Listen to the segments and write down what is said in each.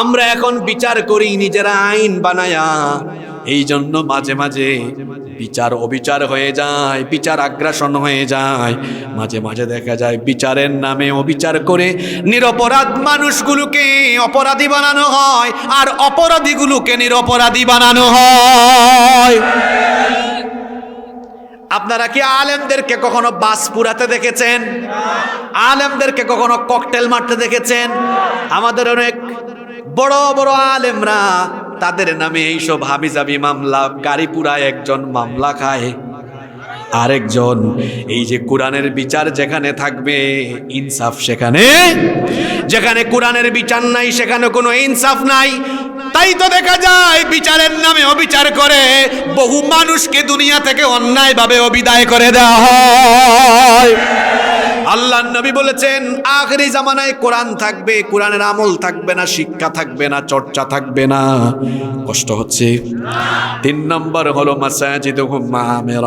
আমরা এখন বিচার করি নিজেরা আইন বানায়া। এই জন্য মাঝে মাঝে বিচার অবিচার হয়ে যায়, বিচার আগ্রাসন হয়ে যায়। মাঝে মাঝে দেখা যায় বিচারের নামে অবিচার করে নিরপরাধ মানুষগুলোকে অপরাধী বানানো হয় আর অপরাধীগুলোকে নিরপরাধী বানানো হয়। আপনারা কি আলেমদেরকে কখনো বাস পুরাতে দেখেছেন? আলেমদেরকে কখনো ককটেল মারতে দেখেছেন? আমাদের অনেক বড় বড় আলেমরা তাদের নামে এইসব হাবিজাবি মামলা, গাড়ি পুরায় একজন মামলা খায়। আরেকজন, এই যে কোরআনের বিচার যেখানে থাকবে, ইনসাফ সেখানে। যেখানে কোরআনের বিচার নাই, সেখানে কোনো ইনসাফ নাই। তাই তো দেখা যায়, বিচারের নামে অবিচার করে, বহু মানুষকে দুনিয়া থেকে অন্যায়ভাবে অবিদায় করে দেওয়া হয়। আল্লাহ নবী বলেছেন, আখরি জামানায় কোরআন থাকবে, কোরআনের আমল থাকবে না, শিক্ষা থাকবে না, চর্চা থাকবে না। কষ্ট হচ্ছে। তিন নম্বর হলো মাসাজিদ মসজিদ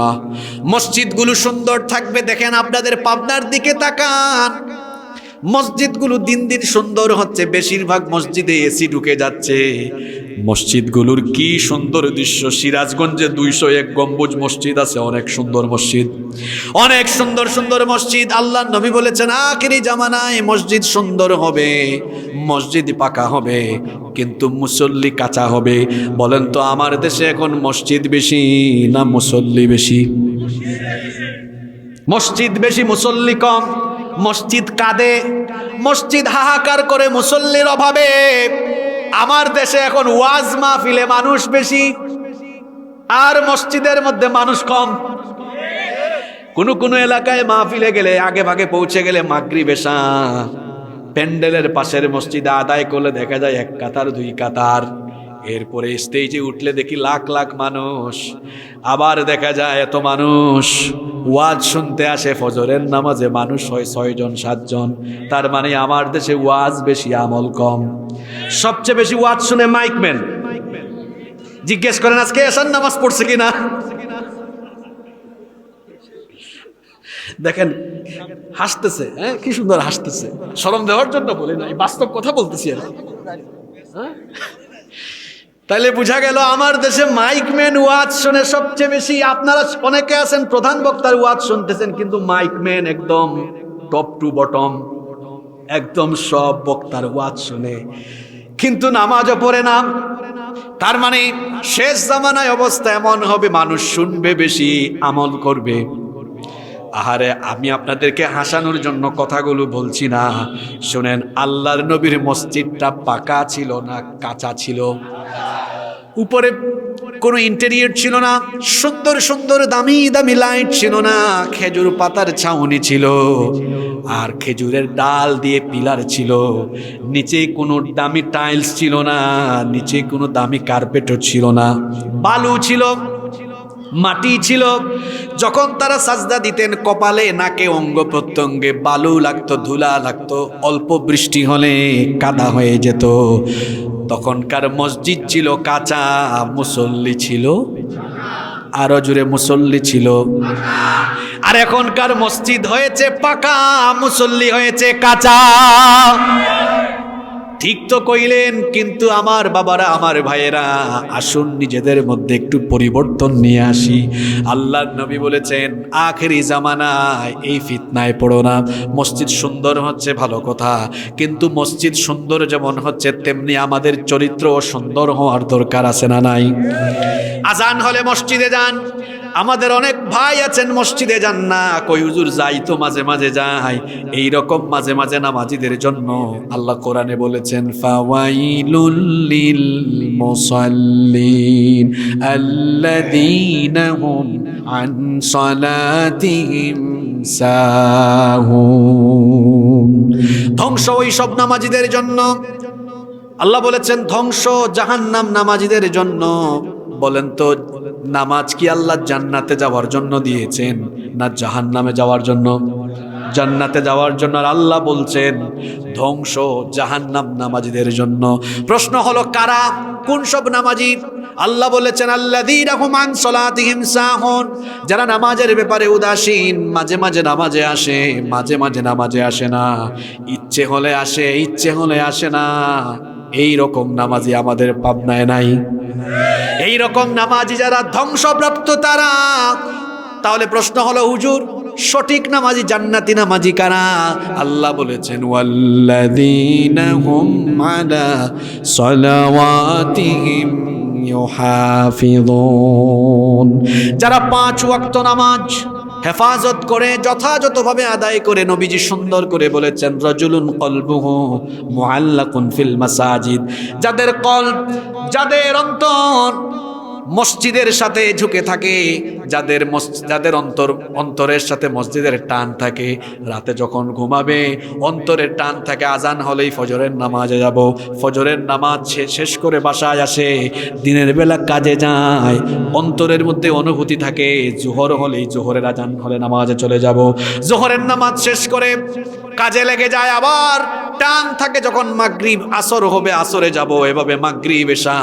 মসজিদগুলো সুন্দর থাকবে, দেখেন আপনাদের পাবনার দিকে তাকান। মসজিদগুলো দিন দিন সুন্দর হচ্ছে, বেশিরভাগ মসজিদে এসি ঢুকে যাচ্ছে। মসজিদগুলোর কি সুন্দর দৃশ্য, সিরাজগঞ্জে দুইশো এক গম্বুজ মসজিদ আছে, অনেক সুন্দর মসজিদ। অনেক সুন্দর সুন্দর মসজিদ, আল্লাহ নবী বলেছেন, আখেরি জামানায় মসজিদ সুন্দর হবে, মসজিদ পাকা হবে, কিন্তু মুসল্লি কাঁচা হবে। বলেন তো, আমার দেশে এখন মসজিদ বেশি না মুসল্লি বেশি? মসজিদ বেশি, মুসল্লি কম। মসজিদ কাঁদে, মসজিদ হাহাকার করে মুসল্লির অভাবে। আমার দেশে এখন ওয়াজ মাহফিলে মানুষ বেশি, আর মসজিদের মধ্যে মানুষ কম। কোন কোন এলাকায় মাহফিলে গেলে, আগে ভাগে পৌঁছে গেলে মাগরি বেশা প্যান্ডেলের পাশের মসজিদে আদায় করলে দেখা যায় এক কাতার, দুই কাতার। এরপরে স্টেজে উঠলে দেখি লাখ লাখ মানুষ। আবার দেখা যায় এত মানুষ। ওয়াজ শুনতে আসে ফজরের নামাজে, মানুষ হয় ছয়জন, সাতজন। তার মানে আমার দেশে ওয়াজ বেশি, আমল কম। সবচেয়ে বেশি ওয়াজ শুনে মাইকম্যান জিজ্ঞেস করেন, আজকে এসার নামাজ পড়ছে কিনা? দেখেন, হাসতেছে হ্যাঁ? কি সুন্দর হাসতেছে। শরম দেওয়ার জন্য বলি নাই, বাস্তব কথা বলতেছি আর। হ্যাঁ? তাইলে বোঝা গেল আমার দেশে মাইক মাইকম্যান ওয়াজ শুনে সবচেয়ে বেশি। আপনারা অনেকে আছেন, প্রধান বক্তার ওয়াজ শুনতেছেন, কিন্তু মাইক মাইকম্যান একদম টপ টু বটম। একদম সব বক্তার ওয়াজ শুনে। কিন্তু নামাজও পড়ে না। তার মানে শেষ জামানায় অবস্থা এমন হবে, মানুষ শুনবে বেশি, আমল করবে। আহারে, আমি আপনাদেরকে হাসানোর জন্য কথাগুলো বলছি না। শোনেন, আল্লাহর নবীর মসজিদটা পাকা ছিল না কাঁচা ছিল? উপরে কোনো ইন্টেরিয়র ছিল না, সুন্দর সুন্দর দামি দামি লাইট ছিল না, খেজুর পাতার ছাউনি ছিল আর খেজুরের ডাল দিয়ে পিলার ছিল। নিচে কোনো দামি টাইলস ছিল না, নিচে কোনো দামি কার্পেটও ছিল না। বালু ছিল, মাটি ছিল। যখন তারা সাজদা দিতেন, কপালে নাকে অঙ্গ প্রত্যঙ্গে বালু লাগতো, ধুলা লাগতো, অল্প বৃষ্টি হলে কাদা হয়ে যেত। তখনকার মসজিদ ছিল কাঁচা, মুসল্লি ছিল, আরও জুড়ে মুসল্লি ছিল। আর এখনকার মসজিদ হয়েছে পাকা, মুসল্লি হয়েছে কাঁচা। ঠিক তো কইলেন, কিন্তু আমার বাবারা, আমার ভাইয়েরা, আসুন নিজেদের মধ্যে একটু পরিবর্তন নিয়ে আসি। আল্লাহর নবী বলেছেন, আখেরি জামানায় এই ফিতনায় পড়ো না। মসজিদ সুন্দর হচ্ছে, ভালো কথা। কিন্তু মসজিদ সুন্দর যেমন হচ্ছে, তেমনি আমাদের চরিত্রও সুন্দর হওয়ার দরকার আছে না নাই? আজান হলে মসজিদে যান। আমাদের অনেক ভাই আছেন মসজিদে যান না। কই হুজুর যাই তো মাঝে মাঝে যাই। এই রকম মাঝে মাঝে নামাজিদের জন্য আল্লাহ কোরআনে বলেছেন, ফাওয়াইলুল লিল মুসাল্লিন আল্লাযীনা হুম আন সালাতিহিম সাহুন। ধ্বংস ওই সব নামাজিদের জন্য। আল্লাহ বলেছেন, ধ্বংস জাহান্নাম নামাজিদের জন্য। বলেন তো, নামাজ কি আল্লাহ জান্নাতে যাওয়ার জন্য দিয়েছেন না জাহান্নামে যাওয়ার জন্য? জান্নাতে যাওয়ার জন্য আর আল্লাহ বলছেন, ধ্বংস জাহান্নাম নামাজিদের জন্য। প্রশ্ন হলো, কারা? কোন সব নামাজি? আল্লাহ বলেছেন সাহুন। যারা নামাজের ব্যাপারে উদাসীন, মাঝে মাঝে নামাজে আসে, মাঝে মাঝে নামাজে আসে না। ইচ্ছে হলে আসে, ইচ্ছে হলে আসে না। এই রকম নামাজি আমাদের পাবনায় নাই। এই রকম নামাজি যারা ধ্বংসপ্রাপ্ত তারা। তাহলে প্রশ্ন হলো হুজুর সঠিক নামাজি জান্নাতি নামাজি কারা? আল্লাহ বলেছেন ওয়াল্লাযীনা হুম আলা সালাওয়াতিহিম ইউহাফিযুন। যারা পাঁচ ওয়াক্ত নামাজ হেফাজত করে, যথাযথভাবে আদায় করে নবীজি সুন্দর করে বলেছেন, রজুলুন কলবুহু মুআল্লাকুন ফিল মাসাজিদ। যাদের কল যাদের অন্তর মসজিদের সাথে ঝুঁকে থাকে, যাদের যাদের অন্তর, অন্তরের সাথে মসজিদের টান থাকে। রাতে যখন ঘুমাবে, অন্তরের টান থাকে, আজান হলেই ফজরের নামাজে যাব। ফজরের নামাজ শেষ করে বাসায় আসে, দিনের বেলা কাজে যায়। অন্তরের মধ্যে অনুভূতি থাকে, জোহর হলেই জোহরের আজান হলে নামাজে চলে যাব। জোহরের নামাজ শেষ করে কাজে লেগে যায় আবার টান থাকে যখন মাগরিব আসর হবে, আসরে যাব এভাবে মাগরিব এসা।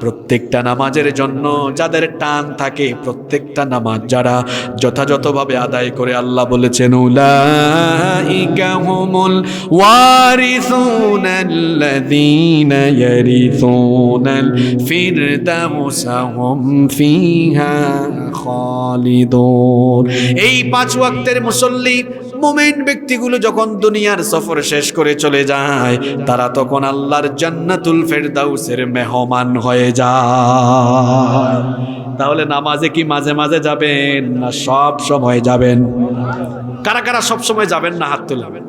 প্রত্যেকটা নামাজের জন্য যাদের টান থাকে, প্রত্যেকটা নামাজ যারা যথাযথভাবে আদায় করে আল্লাহ বলেছেন, উলাইকা হুমুল ওয়ারিসুনা আল্লাযীনা ইয়ারিসুনাল ফিরদাউসা ফিহা খালিদুন। এই পাঁচ ওয়াক্তের মুসল্লি মুমিন ব্যক্তিগুলো যখন দুনিয়ার সফর শেষ করে চলে যায়, তারা তখন আল্লাহর জান্নাতুল ফেরদাউসের মেহমান হয়ে যায়। তাহলে নামাজে কি মাঝে মাঝে যাবেন না সব সময় যাবেন? কারা কারা সব সময় যাবেন না হাত তুলবেন